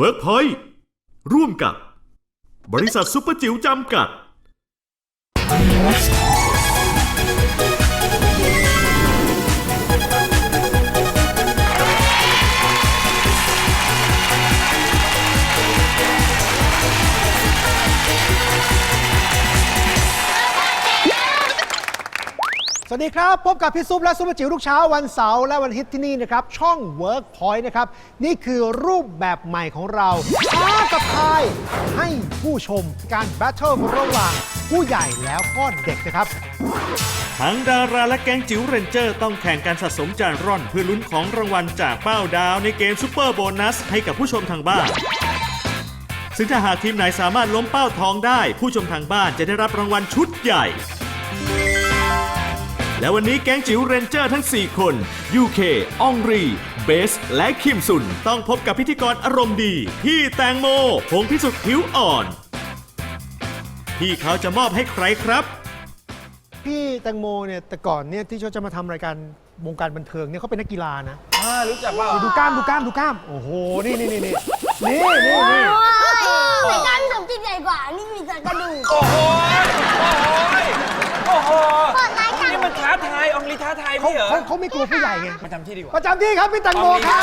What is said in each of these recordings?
เวิร์กพอยต์ร่วมกับบริษัทซุปเปอร์จิ๋วจำกัด สวัสดีครับ พบกับพี่ซุปและซุปเปอร์จิ๋วทุกเช้าวันเสาร์และวันอาทิตย์ที่นี่นะครับ ช่อง Workpoint นะครับ นี่คือรูปแบบใหม่ของเราท้ากับทายให้ผู้ชมการแบทเทิลระหว่างผู้ใหญ่แล้วก็เด็กนะครับ ทั้งดาราและแก๊งจิ๋วเรนเจอร์ต้องแข่งการสะสมจานร่อนเพื่อลุ้นของรางวัลจากเป้าดาวในเกมซูเปอร์โบนัสให้กับผู้ชมทางบ้าน ซึ่งถ้าหากทีมไหนสามารถล้มเป้าทองได้ ผู้ชมทางบ้านจะได้รับรางวัลชุดใหญ่ และวันนี้แก๊งจิ๋วเรนเจอร์ทั้ง 4 คน UK อองรี เบส และคิมซุน ต้องพบกับพิธีกรอารมณ์ดี พี่แตงโมพงพิสุทธิ์ผิวอ่อนที่เขาจะมอบให้ใครครับ พี่แตงโมเนี่ยแต่ก่อนเนี่ยที่เขาจะมาทำรายการวงการบันเทิงเนี่ยเขาเป็นนักกีฬานะอ่ารู้จักว่าดูกล้ามดูกล้ามดูกล้าม โอ้โห นี่นี่นี่นี่นี่นี่นี่รายการสมจิตใหญ่กว่า นี่มีแต่กระดูกโอ้โหโอ้โหโอ้โห เปิดรายการ นี่มันท้าทายอองลีท้าทายเขาพี่เหรอเขาเขาไม่กลัวผู้ใหญ่ไงประจำที่ดีกว่าประจำที่ครับพี่แตงโมครับ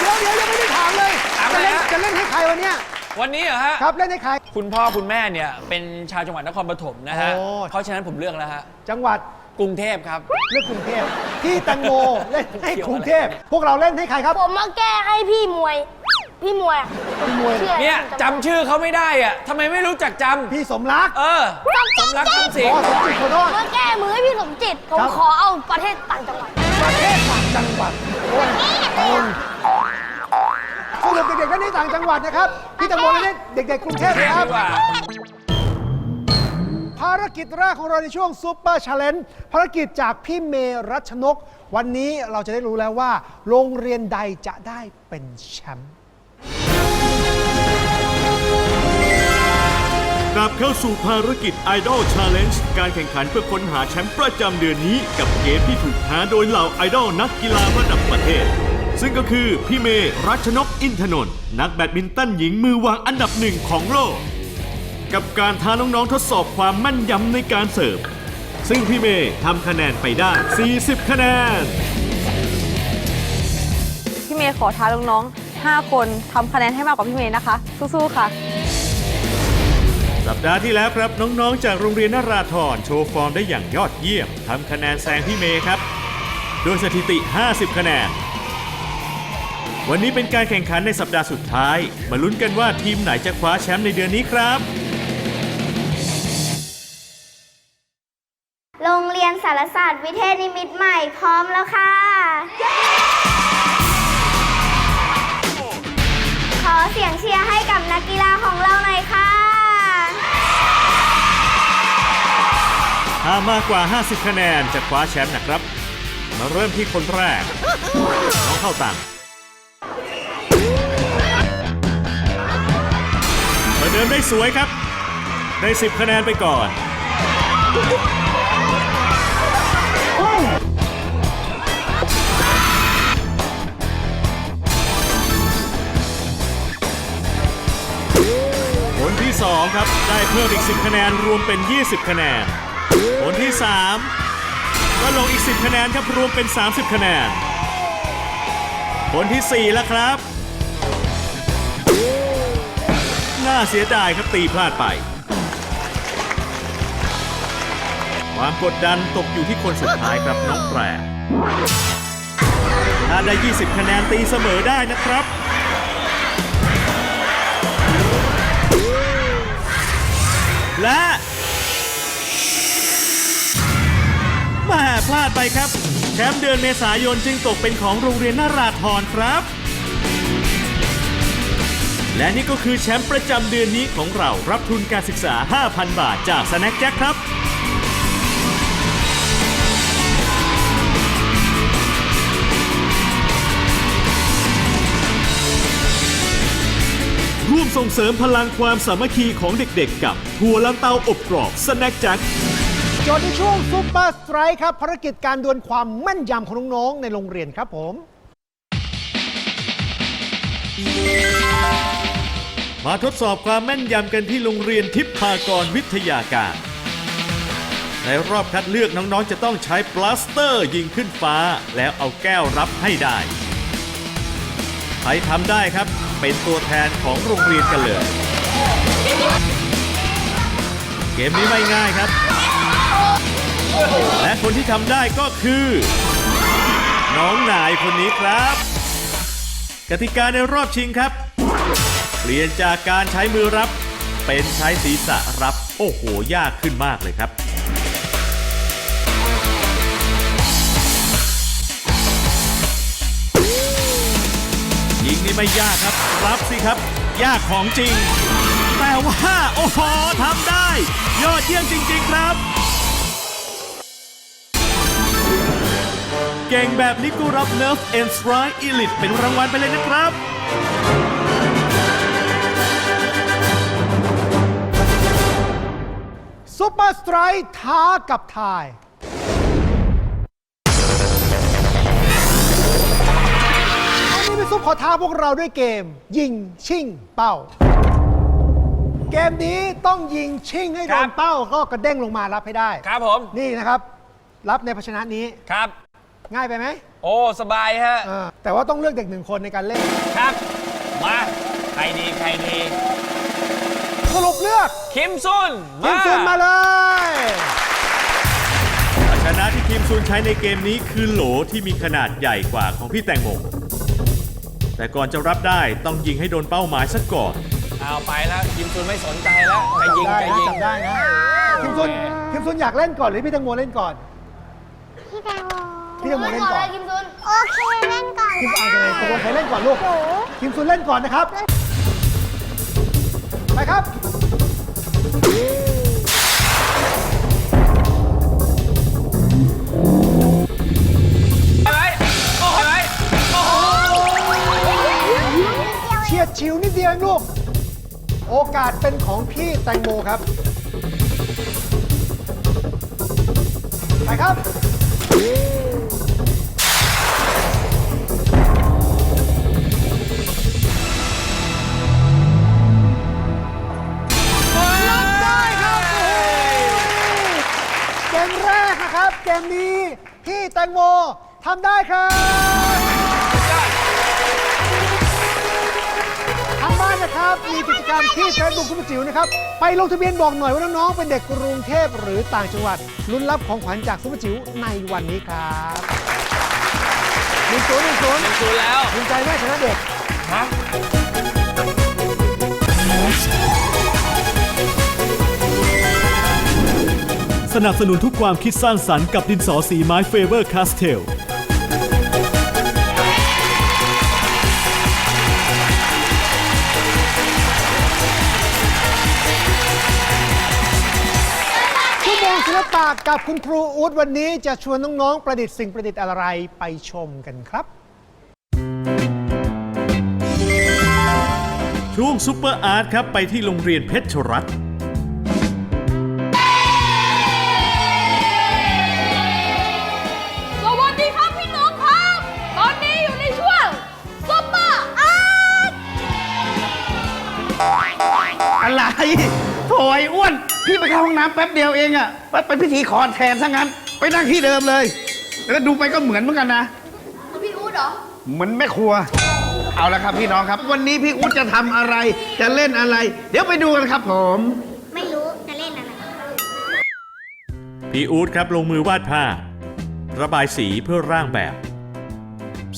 เดี๋ยวเดี๋ยวยังไม่ได้ถามเลยถามจะอะไรเล่นฮะ จะเล่นให้ใครวันเนี้ยวันนี้เหรอฮะ ครับเล่นให้ใคร คุณพ่อคุณแม่เนี่ย เป็นชาวจังหวัดนครปฐมนะฮะ โอ้ เพราะฉะนั้นผมเลือกแล้วฮะ จังหวัดกรุงเทพครับ เลือกกรุงเทพพี่แตงโมเล่นให้กรุงเทพพวกเราเล่นให้ใครครับ ผมมาแก้ให้พี่มวย พี่มวยพี่มวยชื่ออะไรเนี่ยจำชื่อเขาไม่ได้อะทำไมไม่รู้จักจำพี่สมรักเออสมรักคำสิงอ๋อสมจิตขอโทษมาแก้มือให้พี่สมจิต ผมครับ ขอเอาประเทศต่างจังหวัดประเทศต่างจังหวัดโอ้ยสรุปเด็กๆเล่นในต่างจังหวัดนะครับพี่แตงโมเล่นเด็กๆกรุงเทพเรียกนะครับดีกว่า ภารกิจแรกของเราในช่วงซูเปอร์ช l เลน g ์ภารกิจจากพี่เมรัชนก วันนี้เราจะได้รู้แล้วว่า โรงเรียนใดจะได้เป็นแชมป์ กลับเข้าสู่ภารกิจ Idol Challenge การแข่งขันเพื่อค้นหาแชมป์ประจำเดือนนี้กับเกมที่ถูกหาโดยเหล่าไอดอลนักกีฬาระดับประเทศ ซึ่งก็คือพี่เมย์รัชนกอินทนนท์นักแบดมินตันหญิงมือวางอันดับหนึ่งของโลก กับการท้าน้องๆทดสอบความแมั่นยำในการเสิร์ฟ ซึ่งพี่เมย์ทำคะแนนไปได้ 40 คะแนน พี่เมย์ขอท้าน้องๆ5คนทำคะแนนให้มากกว่าพี่เมย์นะคะ สู้ๆค่ะ สัปดาห์ที่แล้วครับน้องๆ จากโรงเรียนนราธรโชว์ฟอร์มได้อย่างยอดเยี่ยมทำคะแนนแซงพี่เมย์ครับ โดยสถิติ 50 คะแนน วันนี้เป็นการแข่งขันในสัปดาห์สุดท้าย มาลุ้นกันว่าทีมไหนจะคว้าแชมป์ในเดือนนี้ครับ โรงเรียนสารศาสตร์วิเทศนิมิตใหม่พร้อมแล้วค่ะ ขอเสียงเชียร์ให้กับนักกีฬาของเราหน่อยค่ะ ถ้ามากกว่า 50 คะแนนจะคว้าแชมป์นะครับ มาเริ่มที่คนแรก น้องเข้าตังประเดิมได้สวยครับ ได้ 10 คะแนนไปก่อนผลที่ 2 ครับ ได้เพิ่มอีก 10 คะแนนรวมเป็น 20 คะแนน ผลที่ 3 ก็ลงอีก 10 คะแนนครับรวมเป็น 30 คะแนนผลที่ 4 แล้วครับ น่าเสียดายครับตีพลาดไป ความกดดันตกอยู่ที่คนสุดท้ายครับน้องแปรถ้าได้ 20 คะแนนตีเสมอได้นะครับและ มาพลาดไปครับ แชมป์เดือนเมษายนจึงตกเป็นของโรงเรียนนาราธรครับ และนี่ก็คือแชมป์ประจำเดือนนี้ของเรารับทุนการศึกษา 5,000 บาทจากสแน็คแจ็คครับร่วมส่งเสริมพลังความสามัคคีของเด็กๆ กับทัวลันเตาอบกรอบสแน็คแจ็ค จทย์ในช่วงซูเปอร์สไตรค์ครับภารกิจการดวลความแม่นยำของน้องๆในโรงเรียนครับผม มาทดสอบความแม่นยำกันที่โรงเรียนทิพพากรวิทยาการ ในรอบคัดเลือกน้องๆ จะต้องใช้ปลาสเตอร์ยิงขึ้นฟ้า แล้วเอาแก้วรับให้ได้ใครทำได้ครับ เป็นตัวแทนของโรงเรียนกันเลย เกมนี้ไม่ง่ายครับ และคนที่ทำได้ก็คือ น้องนายคนนี้ครับ กติกาในรอบชิงครับ เปลี่ยนจากการใช้มือรับ เป็นใช้ศีรษะรับ โอ้โห ยากขึ้นมากเลยครับยิงนี่ไม่ยากครับ รับสิครับ ยากของจริง แต่ว่า โอ้โหทำได้ ยอดเยี่ยมจริง ๆ ครับ เก่งแบบนี้ก็รับ Nerf and Strike Elite เป็นรางวัลไปเลยนะครับ ซุปเปอร์สไตร์ท้ากับทาย วันนี้พี่ซุปขอท้าพวกเราด้วยเกม ยิงชิ่งเป้า เกมนี้ต้องยิงชิ่งให้โดครันบ เป้าก็กระเด้งลงมารับให้ได้ ครับผม นี่นะครับ รับในภาชนะนี้ ครับ ง่ายไปไหมโอ้ สบายฮะเออแต่ว่าต้องเลือกเด็กหนึ่งคนในการเล่นครับ มา ใครดีใครดี สรุปเลือกคิมซุนทีมซุนมาเลย ภาชนะที่ทีมซูนใช้ในเกมนี้คือโหลที่มีขนาดใหญ่กว่าของพี่แตงโมแต่ก่อนจะรับได้ต้องยิงให้โดนเป้าหมายซะก่อน เอาไปแล้วคิมซุนไม่สนใจแล้วจะยิงได้จะนะยิง จับได้นะทีมซุนทีมซุนอยากเล่นก่อนหรือพี่แตงโมเล่นก่อน พี่แตงโม พี่แตงโมเล่นก่อนกิมซุนโอเคเล่นก่อนทีมซุนเอาจะไงตกลงใครเล่นก่อนลูกหนูทีมซุนเล่นก่อนนะครับ ไปครับไปไหมโอ้โหไปไหมโอ้โหเฉียดฉิวนิดเดียวเองลูก โอกาสเป็นของพี่แตงโมครับ ไปครับรับ เกมนี้พี่แตงโมทำได้ครับทางบ้านนะครับ มีกิจกรรมที่เฟซบุ๊กคุณจิ๋วนะครับ ไปลงทะเบียนบอกหน่อยว่าน้องๆเป็นเด็กกรุงเทพหรือต่างจังหวัดลุ้นรับของขวัญจากซุปเปอร์จิ๋วในวันนี้ครับหนึ่งศูนย์หนึ่งศูนย์คิมซุนแล้วภูมิใจแม่ชนะเด็ก ฮะ สนับสนุนทุกความคิดสร้างสรรค์กับดินสอสีไม้เฟเวอร์คาสเทล ชั่วโมงศิลปะกับคุณครูอู๊ดวันนี้จะชวนน้อง ๆ ประดิษฐ์สิ่งประดิษฐ์อะไรไปชมกันครับ ช่วงซุปเปอร์อาร์ตครับ ไปที่โรงเรียนเพชรรัตน์ โถยอ้วน พี่ไปเข้าห้องน้ำแป๊บเดียวเองอะไปไปพิธีขอแทนซะงั้น ไปนั่งที่เดิมเลย แล้วดูไปก็เหมือนเหมือนกันนะ พี่อู๊ดเหรอ เหมือนแม่ครัว เอาละครับพี่น้องครับ วันนี้พี่อุ๊ดจะทำอะไร จะเล่นอะไร เดี๋ยวไปดูกันครับผม ไม่รู้ จะเล่นอะไร พี่อู๊ดครับลงมือวาดภาพระบายสีเพื่อร่างแบบ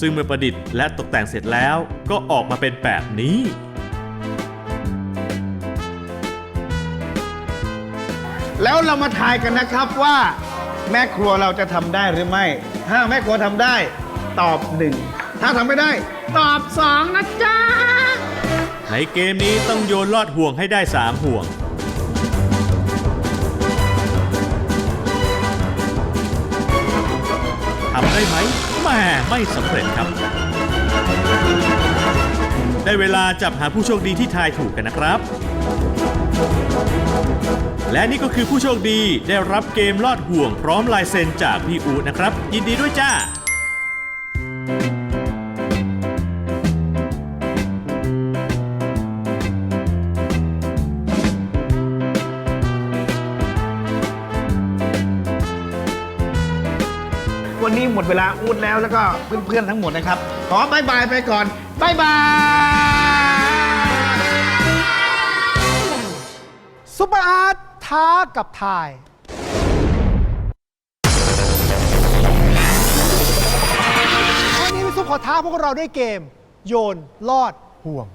ซึ่งเมื่อประดิษฐ์และตกแต่งเสร็จแล้วก็ออกมาเป็นแบบนี้ แล้วเรามาทายกันนะครับว่า แม่ครัวเราจะทำได้หรือไม่ ถ้าแม่ครัวทำได้ ตอบหนึ่งถ้าทำไม่ได้ ตอบสองนะจ๊ะ ในเกมนี้ต้องโยนลอดห่วงให้ได้ 3 ห่วง ทำได้ไหมแหม่ไม่สำเร็จครับ ได้เวลาจับหาผู้โชคดีที่ทายถูกกันนะครับ และนี่ก็คือผู้โชคดีได้รับเกมลอดห่วงพร้อมลายเซ็นจากพี่อูนะครับ ยินดีด้วยจ้า วันนี้หมดเวลาอูดแล้วแล้วก็เพื่อนๆทั้งหมดนะครับ ขอบายบายไปก่อนบายบาย ซุปเปอร์อาร์ตท้ากับทาย วันนี้พี่ซุปขอท้าพวกเราด้วยเกม โยนลอดห่วง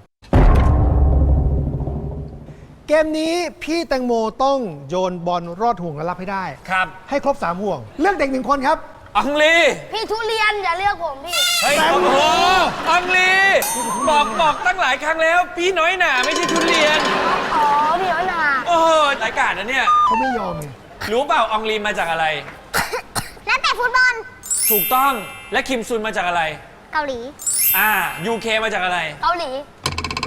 เกมนี้พี่แตงโมต้องโยนบอลรอดห่วงและรับให้ได้ ครับให้ครบ3ห่วง เลือกเด็กหนึ่งคนครับ อังลีพี่ทุเรียนอย่าเลือกผมพี่ เฮ้ยโอ้โหอังลีบอกบอกตั้งหลายครั้งแล้ว พี่น้อยหนาไม่ใช่ทุเรียน อ๋อ พี่น้อยนา โอ้โหรายการนะเนี่ย เขาไม่ยอมไงรู้เปล่าอองลีมาจากอะไรแล้วแต่ฟุตบอลถูกต้อง และคิมซุนมาจากอะไร เกาหลี อ่ายูเคมาจากอะไร เกาหลี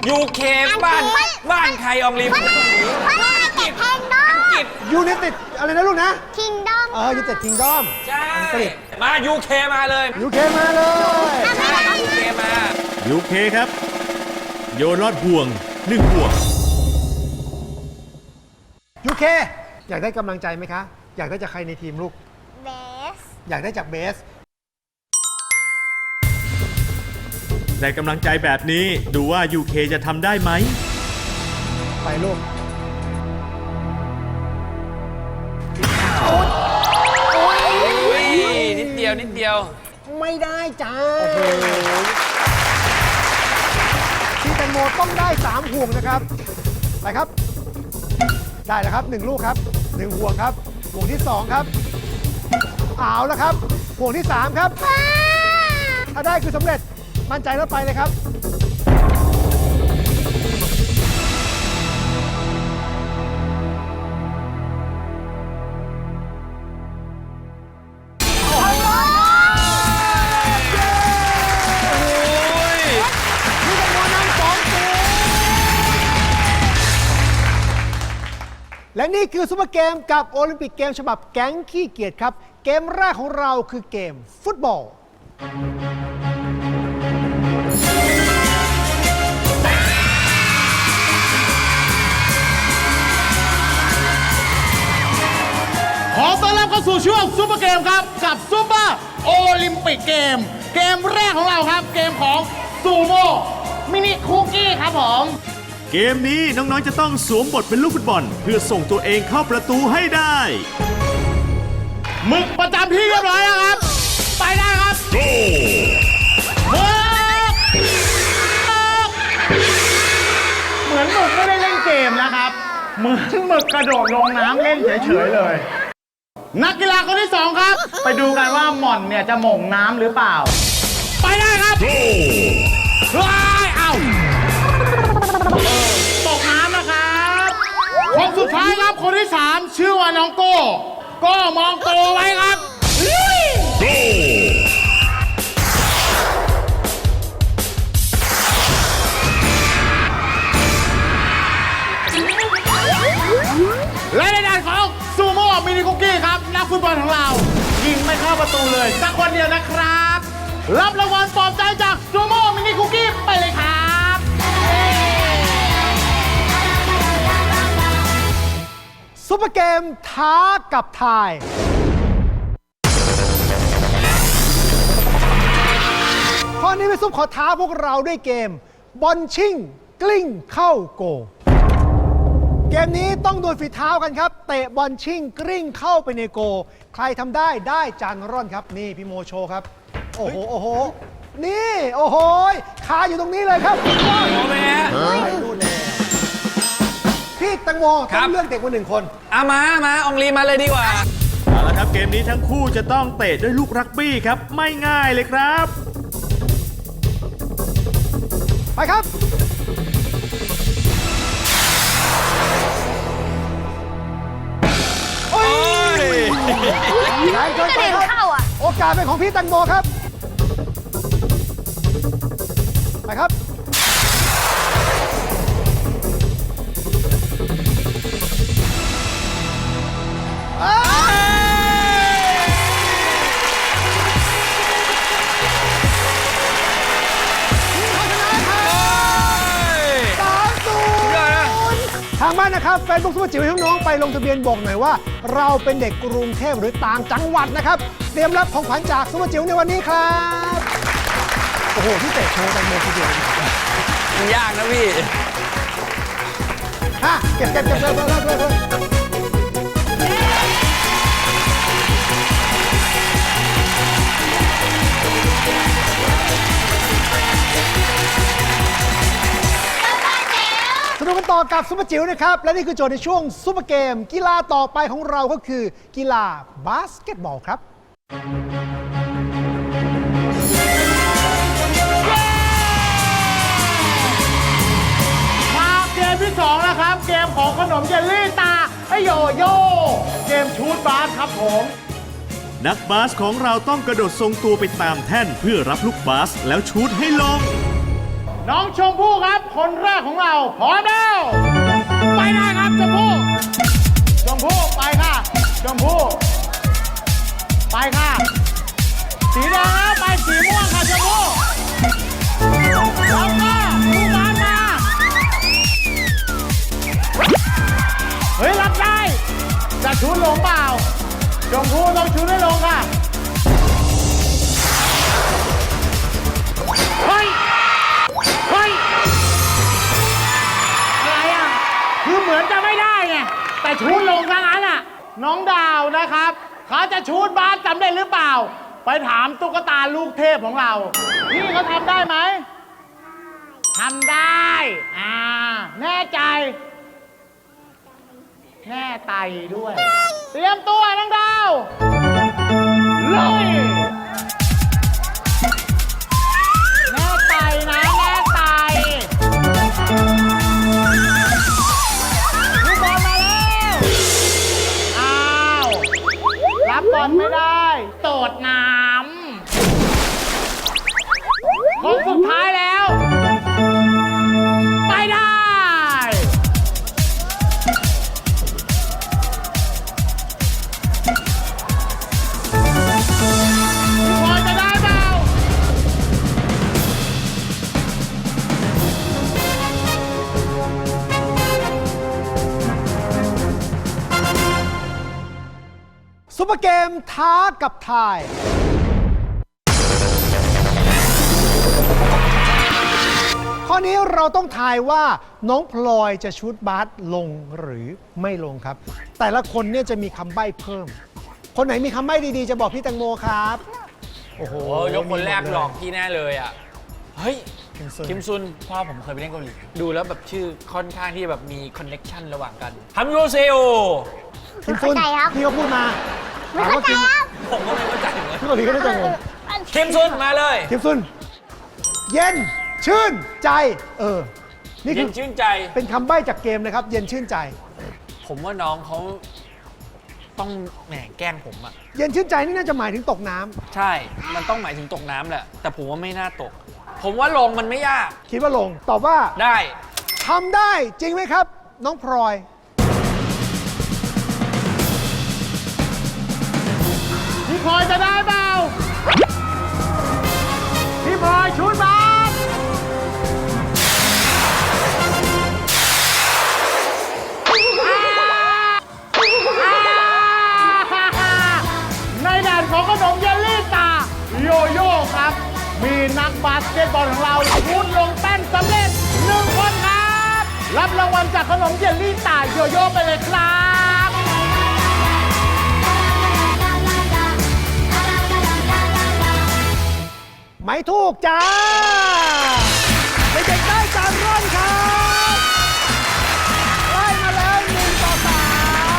ยูเคบ้านอังกฤษ บ้านใครอองลีมาจากไหนฝรั่งเศสแพงดออังมกฤษยูเนเต็ดอะไรนะลูกนะ คิงดอมเออยูเนเต็ดคิงดอม ใช่อังกฤษ มายูเคมาเลยยูเคมาเลย ใช่ยูเคมา ยูเคครับ โยนลอดห่วงหนึ่งห่วง ยูเคอยากได้กำลังใจไหมคะ อยากได้จากใครในทีมลูก เบส อยากได้จากเบส ได้กำลังใจแบบนี้ดูว่า UK จะทำได้ไหม ไปลูกอุ้ยนิดเดียวนิดเดียว ไม่ได้จ้าพี่แตงโมต้องได้ 3 ห่วงนะครับ ไปครับ ได้แล้วครับ 1 ลูกครับ 1 ห่วงครับ ห่วงที่ 2 ครับเอาแล้วครับ ห่วงที่ 3 ครับ ถ้าได้คือสำเร็จมั่นใจแล้วไปเลยครับ และนี่คือซุปเปอร์เกมกับโอลิมปิกเกมฉบับแก๊งขี้เกียจครับ เกมแรกของเราคือเกมฟุตบอล ขอต้อนรับเข้าสู่ช่วงซูเปอร์เกมครับ กับซูเปอร์โอลิมปิกเกม เกมแรกของเราครับ เกมของซูโม่มินิคุกกี้ครับผม เกมนี้น้องๆจะต้องสวมบทเป็นลูกฟุตบอล เพื่อส่งตัวเองเข้าประตูให้ได้หมึกประจำที่เรียบร้อยแล้วครับ ไปได้ครับหมึกเหมือนหมึกไม่ได้เล่นเกมนะครับ เหมือนหมึกกระโดดลงน้ำเล่นเฉยๆเลย นักกีฬาคนที่สองครับ ไปดูกันว่าหม่อนเนี่ยจะหม่งน้ำหรือเปล่า ไปได้ครับว้ายเอ้า ตกน้ำนะครับคนสุดท้ายครับคนที่สามชื่อว่าน้องโก้ก็มองโตไว้ครับและในด้านของซูโม่มินิคุกกี้ครับนักฟุตบอลของเรายิงไม่เข้าประตูเลยสักคนเดียวนะครับ รับรางวัลปลอบใจจากซูโม่มินิคุกกี้ไปเลยครับ ซุปเปอร์เกมท้ากับทาย ข้อนี้พี่ซุปขอท้าพวกเราด้วยเกม บอลชิ่ง กลิ้งเข้าโกเกมนี้ต้องดวลฝีเท้ากันครับ เตะบอลชิ่ง กลิ้งเข้าไปในโกใครทำได้ได้จานร่อนครับ นี่พี่โมโชว์ครับ โอ้โหโอ้โหนี่ โอ้โหคาอยู่ตรงนี้เลยครับโอ้แม่ไปนู่นแล้ว พี่แตังโมครัต้องบเลือกเด็กมาหนึ่งคน อามามาอองลีมาเลยดีกว่า เอาละครับเกมนี้ทั้งคู่จะต้องเตะด้วยลูกรักบี้ครับ ไม่ง่ายเลยครับ ไปครับ โอ้ยแรงเกินกระไปเด็นครับเข้าอะโอกาสเป็นของพี่แตังโมครับ ไปครับ นนะครับแฟนบุ๊กซุปเปอร์จิ๋วให้น้องๆไปลงทะเบียนบอกหน่อยว่า เราเป็นเด็กกรุงเทพหรือต่างจังหวัดนะครับตรียมรับของขวัญจากซุปเปอร์จิ๋วในวันนี้ครับ โอ้โหพี่เตะโชว์แตงโมทีเดียวมันยากนะพี่ ฮะเก็บเก็บเก็บเก็บเก็บเก็บเก็บ สนุกกันต่อกับซุปเปอร์จิ๋วนะครับ และนี่คือโจทย์ในช่วงซุปเปอร์เกม กีฬาต่อไปของเราก็คือ กีฬาบาสเกตบอลครับ มาเกมที่2แล้วครับ เกมของขนมเยลลี่ตาไอโยโย่เกมชูดบาสครับผม นักบาสของเราต้องกระโดดทรงตัวไปตามแท่นเพื่อรับลูกบาสแล้วชูดให้ลง น้องชมพู่ครับ คนแรกของเราพร้อมแล้วไปได้ครับชมพู่ชมพู่ไปค่ะชมพู่ไปค่ะสีแดงแล้วไปสีม่วงค่ะชมพู่แล้วก็ลูกบาสมาเฮ้ยรับได้จะชูดลงเปล่าชมพู่ต้องชูดให้ลงค่ะ เฮ้ยอะไรอะ คือเหมือนจะไม่ได้ไง แต่ชูดลงทั้งนั้นอะ น้องดาวนะครับ เขาจะชูดบาสสำเร็จหรือเปล่า ไปถามตุ๊กตาลูกเทพของเรา พี่เขาทำได้ไหมทำได้ อ่า แน่ใจ แน่ไตด้วย เตรียมตัวน้องดาวลุย กับทาย ข้อนี้เราต้องทายว่าน้องพลอยจะชุดบาสลงหรือไม่ลงครับ แต่ละคนเนี่ยจะมีคำใบ้เพิ่ม คนไหนมีคำใบ้ดีๆ จะบอกพี่แตงโมครับ โอ้โหโอ้ยกคนแรกหลอกพี่แน่เลยอะ เฮ้ย คิมซุนคิมซุนพ่อผมเคยไปเล่นเกาหลี ดูแล้วแบบชื่อค่อนข้างที่แบบมีคอนเน็ชันระหว่างกันฮัมโยเซโอคิมซุนไม่เข้าใจครับ พี่เขาพูดมา ไม่เข้าใจครับผมก็ไม่เข้าใจเหมือนกันพี่เกาหลีก็ได้จังงงคิมซุนมาเลยคิมซุน เย็นชื่นใจ เออ นี่เย็คืนอชื่นใจ เป็นคำใบ้จากเกมนะครับ เย็นชื่นใจ ผมว่าน้องเขาต้องแหมแกล้งผมอะเย็นชื่นใจนี่น่าจะหมายถึงตกน้ำใช่ มันต้องหมายถึงตกน้ำแหละ แต่ผมว่าไม่น่าตก ผมว่าลงมันไม่ยาก คิดว่าลง ตอบว่าได้ ทำได้จริงไหมครับ น้องพลอย พี่พลอยจะได้เปล่าพี่พลอยชุดบาสในด่านของขนมเยลลี่ตา โยโย่ครับ มีนักบาสเกตบอลของเราชุดลงแป้นสำเร็จหนึ่งคนครับ รับรางวัลจากขนมเยลลี่ตาโยโย่ไปเลยครับ ไม่ถูกจ้าเด็กๆได้การร่อนครับไล่มาแล้วหนึ่งต่อสา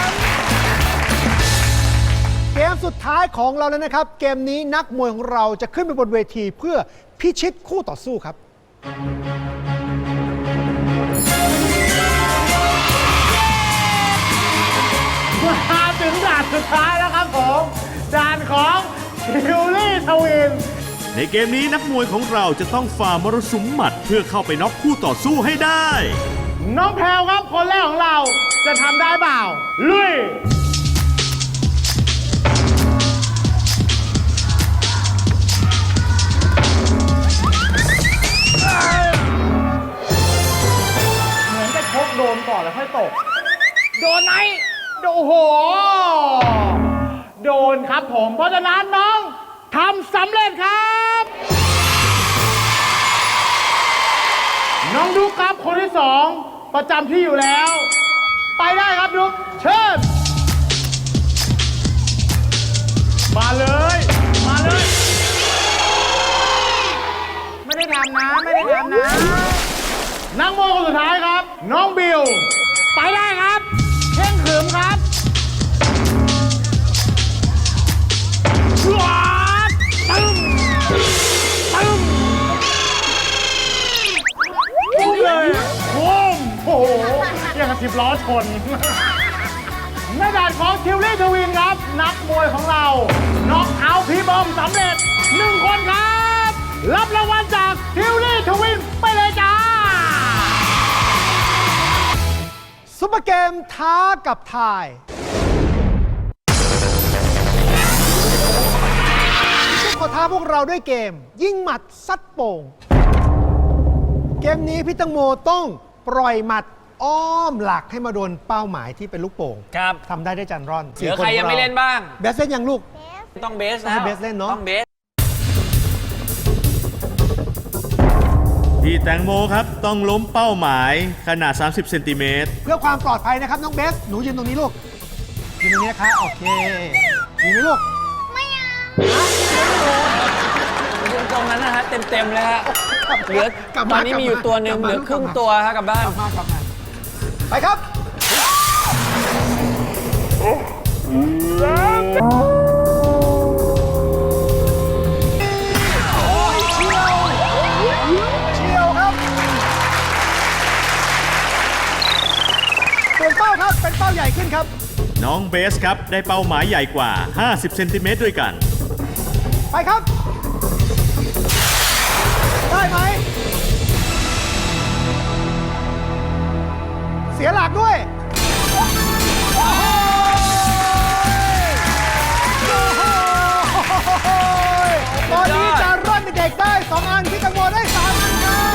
มเกมสุดท้ายของเราแล้วนะครับ เกมนี้นักมวยของเราจะขึ้นไปบนเวทีเพื่อพิชิตคู่ต่อสู้ครับ มาถึงด่านสุดท้ายแล้วครับผม ด่านของคิวลี่ทวิน ในเกมนี้นักมวยของเราจะต้องฝ่ามรสุมหมัด เพื่อเข้าไปน็อกคู่ต่อสู้ให้ได้ น้องแพรวครับคนแรกของเราจะทำได้เปล่า ลุย เหมือนจะชกโดนก่อนแล้วค่อยตก โดนไหมโดโอ้โห โดนครับผม เพราะฉะนั้นน้องทำสำเร็จครับ น้องดุ๊กครับคนที่สองประจำที่อยู่แล้ว ไปได้ครับดุ๊กเชิญ มาเลย มาเลย ไม่ได้ทำนะ ไม่ได้ทำนะ นักมวยคนสุดท้ายครับ น้องบิว โอ้โหอย่างกับสิบล้อชนในด่านของทิวลี่ทวินครับ นักมวยของเราน็อกเอาพี่บอมสำเร็จหนึ่งคนครับ รับรางวัลจากทิวลี่ทวินไปเลยจ้าซุปเปอร์เกมท้ากับทาย ขอท้าพวกเราด้วยเกม ยิ่งหมัดซัดโป่ง เกมนี้พี่ตังโมต้อง ปล่อยหมัดอ้อมหลักให้มาโดนเป้าหมายที่เป็นลูกโป่งครับ ทำได้ได้จันร่อนเหลือใครยังไม่เล่นบ้างแบสเล่นยังลูก ต้องเบสต้องให้แล้วเบสเล่นเนอะ ต้องเบส พี่แตงโมครับต้องล้มเป้าหมายขนาด 30 เซนติเมตร เพื่อความปลอดภัยนะครับน้องเบส หนูยืนตรงนี้ลูกยืนตรงนี้นะคะโอเคยืนไหมลูก ไม่เอายืนต รงนั้นนะฮะเต็มๆเลยฮะเหลือกลับตมาอนนี้มีอยู่ตัวหนึ่งกลับเหมาลือครึ่งกลับมาตัวฮะกลับบ้านกลับมากลับมาไปครับเชียวเชียวครับเปลี่ยนเป้าครับ เป็นเป้าใหญ่ขึ้นครับ น้องเบสครับ ได้เป้าหมายใหญ่กว่า 50 เซนติเมตรด้วยกัน ไปครับ ได้ไหม เสียหลักด้วยตอนนี้จาร่อนเด็กๆได้ 2 อันพี่ตังโมได้3อันครับ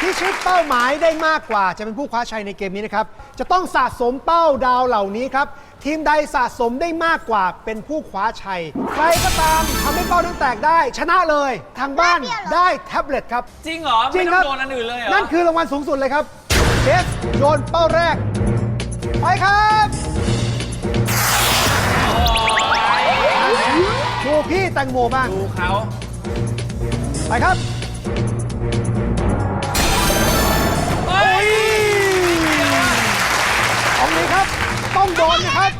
พิชิตเป้าหมายได้มากกว่าจะเป็นผู้คว้าชัยในเกมนี้นะครับ จะต้องสะสมเป้าดาวเหล่านี้ครับ ทีมใดสะสมได้มากกว่าเป็นผู้คว้าชัย ใครก็ตามทำให้เป้านั้นแตกได้ ชนะเลย ทางบ้านได้แท็บเล็ตครับ จริงเหรอ จริไม่งต้คอรังโดนอันอื่นเลยเหรอ นั่นคือรางวัลสูงสุดเลยครับเบสโยนเป้าแรก ไปครับดูพี่แตงโมบ้าง ดูเขา ไปครับ ดนนะครับ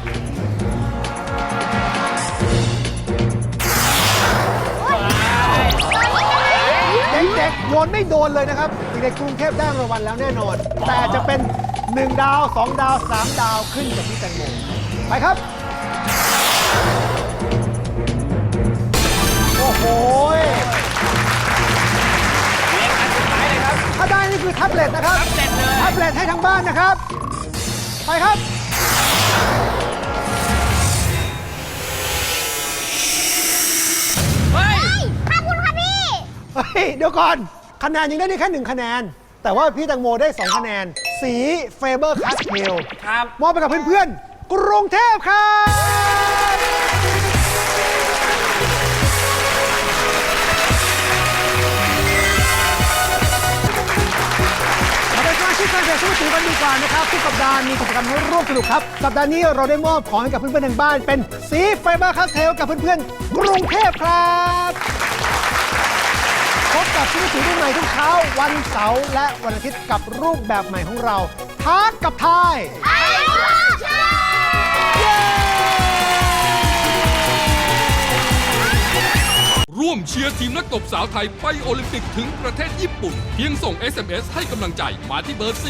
เด็กๆโยนไม่โดนเลยนะครับเด็กๆกรุงเทพได้รางวัลแล้วแน่นอน แต่จะเป็น 1 ดาว 2 ดาว 3 ดาวขึ้นกับพี่แตงโมไปครับ โอ้โหเรียงอันสุดท้ายเลยครับ ถ้าได้นี่คือแท็บเล็ตนะครับ แท็บเล็ตเลย แท็บเล็ตให้ทางบ้านนะครับ ไปครับ เฮ้ยเดี๋ยวก่อน คะแนนยังได้แค่หนึ่งคะแนน แต่ว่าพี่แตังโมได้ 2 คะแนน สีเฟเบอร์คัสเทลครับ มอบไปกับเพื่อนๆ กรุงเทพครับมาเป็นสมาชิกการแข่งขันสู้สูกันดีกว่านะครับ ทุกสัปดาห์มีกิจกรรมให้ร่วมสนุกครับ สัปดาห์นี้เราได้มอบของให้กับเพื่อนๆทางบ้าน เป็นสีไฟเบอร์คัสเทลกับเพื่อนๆ กรุงเทพครับ พบกับชีวิตสีได้ใหม่ทุกเช้า วันเสาร์และวันอาทิตย์กับรูปแบบใหม่ของเราท้ากับทายไอ้ลูกชายร่วมเชียร์ทีมนักตบสาวไทยไปโอลิมปิกถึงประเทศญี่ปุ่น เพียงส่ง SMS ให้กำลังใจ มาที่เบอร์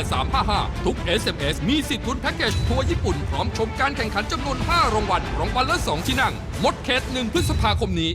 4838355 ทุก SMS มีสิทธิ์ลุ้นแพ็กเกจทัวร์ญี่ปุ่น พร้อมชมการแข่งขันจำนวน 5 รางวัล รางวัลละ 2 ที่นั่ง หมดเขต1พฤษภาคมนี้